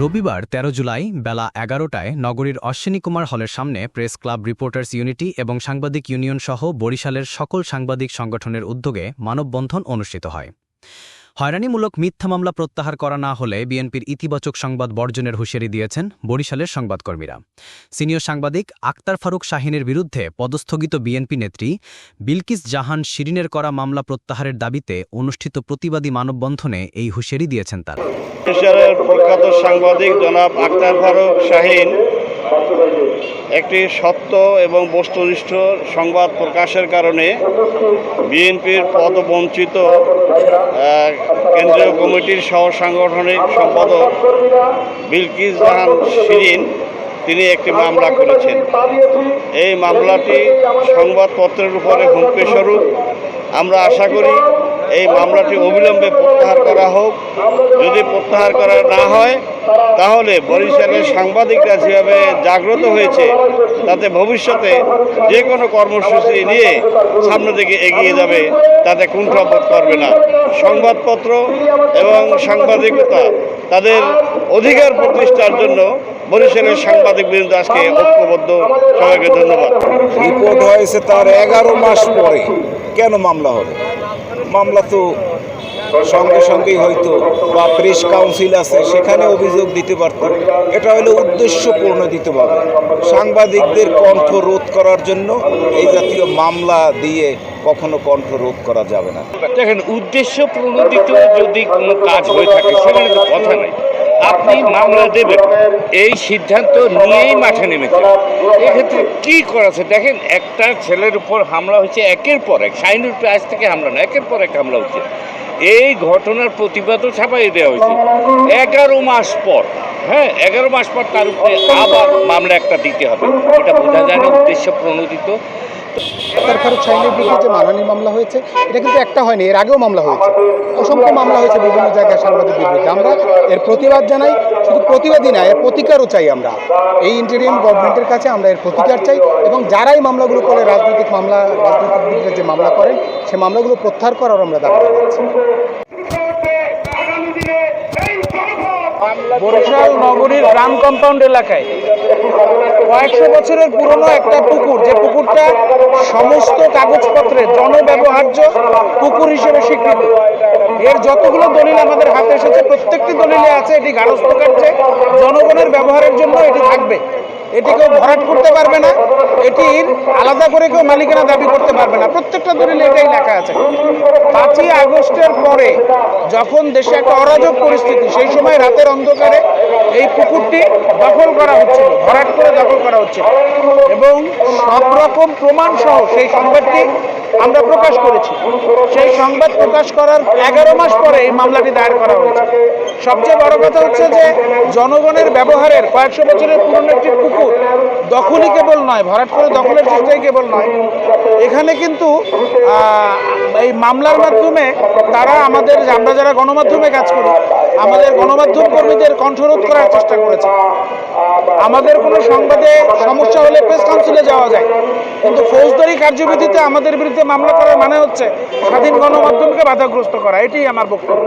রবিবার ১৩ জুলাই বেলা এগারোটায় নগরীর অশ্বিনী কুমার হলের সামনে প্রেস ক্লাব রিপোর্টার্স ইউনিটি এবং সাংবাদিক ইউনিয়ন সহ বরিশালের সকল সাংবাদিক সংগঠনের উদ্যোগে মানববন্ধন অনুষ্ঠিত হয়। হয়রানিমূলক মিথ্যা মামলা প্রত্যাহার করা না হলে বিএনপির ইতিবাচক সংবাদ বর্জনের হুঁশিয়ারি দিয়েছেন বরিশালের সংবাদকর্মীরা। সিনিয়র সাংবাদিক আক্তার ফারুক শাহিনের বিরুদ্ধে পদস্থগিত বিএনপি নেত্রী বিলকিস জাহান শিরিনের করা মামলা প্রত্যাহারের দাবিতে অনুষ্ঠিত প্রতিবাদী মানববন্ধনে এই হুঁশিয়ারি দিয়েছেন তারা। প্রখ্যাত সাংবাদিক জনাব আক্তার ফারুক শাহিন, একটি সত্য এবং বস্তুনিষ্ঠ সংবাদ প্রকাশের কারণে বিএনপির পদবঞ্চিত কেন্দ্রীয় কমিটির সহ সাংগঠনিক সম্পাদক বিলকিস জাহান শিরিন, তিনি একটি মামলা করেছেন। এই মামলাটি সংবাদপত্রের উপরে হুমকি স্বরূপ আমরা আশা করি এই মামলাটি অবিলম্বে প্রত্যাহার করা হোক। যদি প্রত্যাহার করা না হয়, তাহলে বরিশালের সাংবাদিকরা যেভাবে জাগ্রত হয়েছে, তাতে ভবিষ্যতে যে কোনো কর্মসূচি নিয়ে সামনের দিকে এগিয়ে যাবে, তাতে কুণ্ঠাবোধ করবে না। সংবাদপত্র এবং সাংবাদিকতা তাদের অধিকার প্রতিষ্ঠার জন্য বরিশালের সাংবাদিক বৃন্দ আজকে ঐক্যবদ্ধ। সবাইকে ধন্যবাদ। রিপোর্ট হয়েছে তার এগারো মাস পরে। কেন মামলা হবে? মামলা তো সঙ্গে সঙ্গেই হয়তো বা প্রেস কাউন্সিল আছে, সেখানে অভিযোগ দিতে পারত। এটা হলো উদ্দেশ্যপূর্ণ দিতে পারবে সাংবাদিকদের কণ্ঠ রোধ করার জন্য এই জাতীয় মামলা দিয়ে কখনো কণ্ঠ রোধ করা যাবে না। দেখেন, উদ্দেশ্যপূর্ণ প্রণোদিত যদি কোনো কাজ হয়ে থাকে, সেখানে তো কথা নাই। আপনি মামলা দেবেন। এই সিদ্ধান্ত নিয়েই মাঠে নেমেছে এক্ষেত্রে কি করেছে দেখেন, একটা ছেলের উপর হামলা হয়েছে একের পর এক। শাহিনুর আজ থেকে হামলা না একের পর এক হামলা হচ্ছে। এই ঘটনার প্রতিবাদও ছাপাই দেওয়া হয়েছে। এগারো মাস পর হ্যাঁ এগারো মাস পর তার উপরে আবার মামলা একটা দিতে হবে। এটা বোঝা যায় না, উদ্দেশ্য প্রণোদিত। আক্তার ফারুক শাহিনের বিরুদ্ধে যে মানহানি মামলা হয়েছে, এটা কিন্তু একটা হয়নি, এর আগেও মামলা হয়েছে। অসংখ্য মামলা হয়েছে বিভিন্ন জায়গায় সাংবাদিক বিরুদ্ধে। আমরা এর প্রতিবাদ জানাই, শুধু প্রতিবাদই না, এর প্রতিকারও চাই আমরা। এই ইন্টেরিয়াম গভর্নমেন্টের কাছে আমরা এর প্রতিকার চাই এবং যারাই মামলাগুলো করে, রাজনৈতিক মামলা, রাজনৈতিক বিরুদ্ধে যে মামলা করেন, সে মামলাগুলো প্রত্যাহার করার আমরা দাবি বরিশাল নগরীর গ্রাম কম্পাউন্ড এলাকায়। কয়েকশো বছরের পুরনো একটা পুকুর, যে পুকুরটা সমস্ত কাগজপত্রে জনব্যবহার্য পুকুর হিসেবে স্বীকৃত। এর যতগুলো দলিল আমাদের হাতে এসেছে, প্রত্যেকটি দলিলে আছে এটি গারস্থ কাটছে জনগণের ব্যবহারের জন্য এটি থাকবে। এটি কেউ ভরাট করতে পারবে না। এটির আলাদা করে কেউ মালিকানা দাবি করতে পারবে না। প্রত্যেকটা দলিল এটাই লেখা আছে। পাঁচই আগস্টের পরে যখন দেশে একটা অরাজক পরিস্থিতি সেই সময় রাতের অন্ধকারে এই পুকুরটি দখল করা হচ্ছিল ভরাট করে দখল করা হচ্ছিল এবং সব রকম প্রমাণ সহ সেই সংবাদটি আমরা প্রকাশ করেছি। সেই সংবাদ প্রকাশ করার এগারো মাস পরে এই মামলাটি দায়ের করা হয়েছে। সবচেয়ে বড় কথা হচ্ছে যে, জনগণের ব্যবহারের কয়েকশো বছরের পুরনো একটি পুকুর দখলই কেবল নয়, ভরাট করে দখলের চেষ্টাই কেবল নয়। এখানে কিন্তু এই মামলার মাধ্যমে তারা আমাদের, আমরা যারা গণমাধ্যমে কাজ করি, আমাদের গণমাধ্যম কর্মীদের কণ্ঠরোধ করার চেষ্টা করেছে। আমাদের কোনো সংবাদে সমস্যা হলে প্রেস কাউন্সিলে যাওয়া যায়। কিন্তু ফৌজদারি কার্যবিধিতে আমাদের বিরুদ্ধে মামলা করার মানে হচ্ছে স্বাধীন গণমাধ্যমকে বাধাগ্রস্ত করা। এটাই আমার বক্তব্য।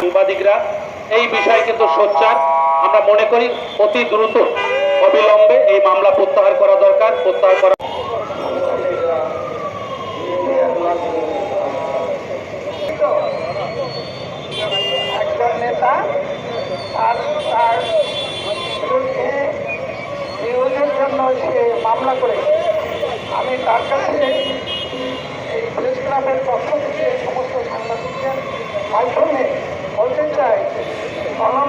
সাংবাদিকরা, এই বিষয়ে কিন্তু সোচ্চার। আমরা মনে করি অতি দ্রুত অবিলম্বে এই মামলা প্রত্যাহার করা দরকার, প্রত্যাহার করা নেতা আর জন্য মামলা আমি তার কাছে এই পক্ষ থেকে সমস্ত সাংবাদিকদের মাধ্যমে বলতে চাই, কলম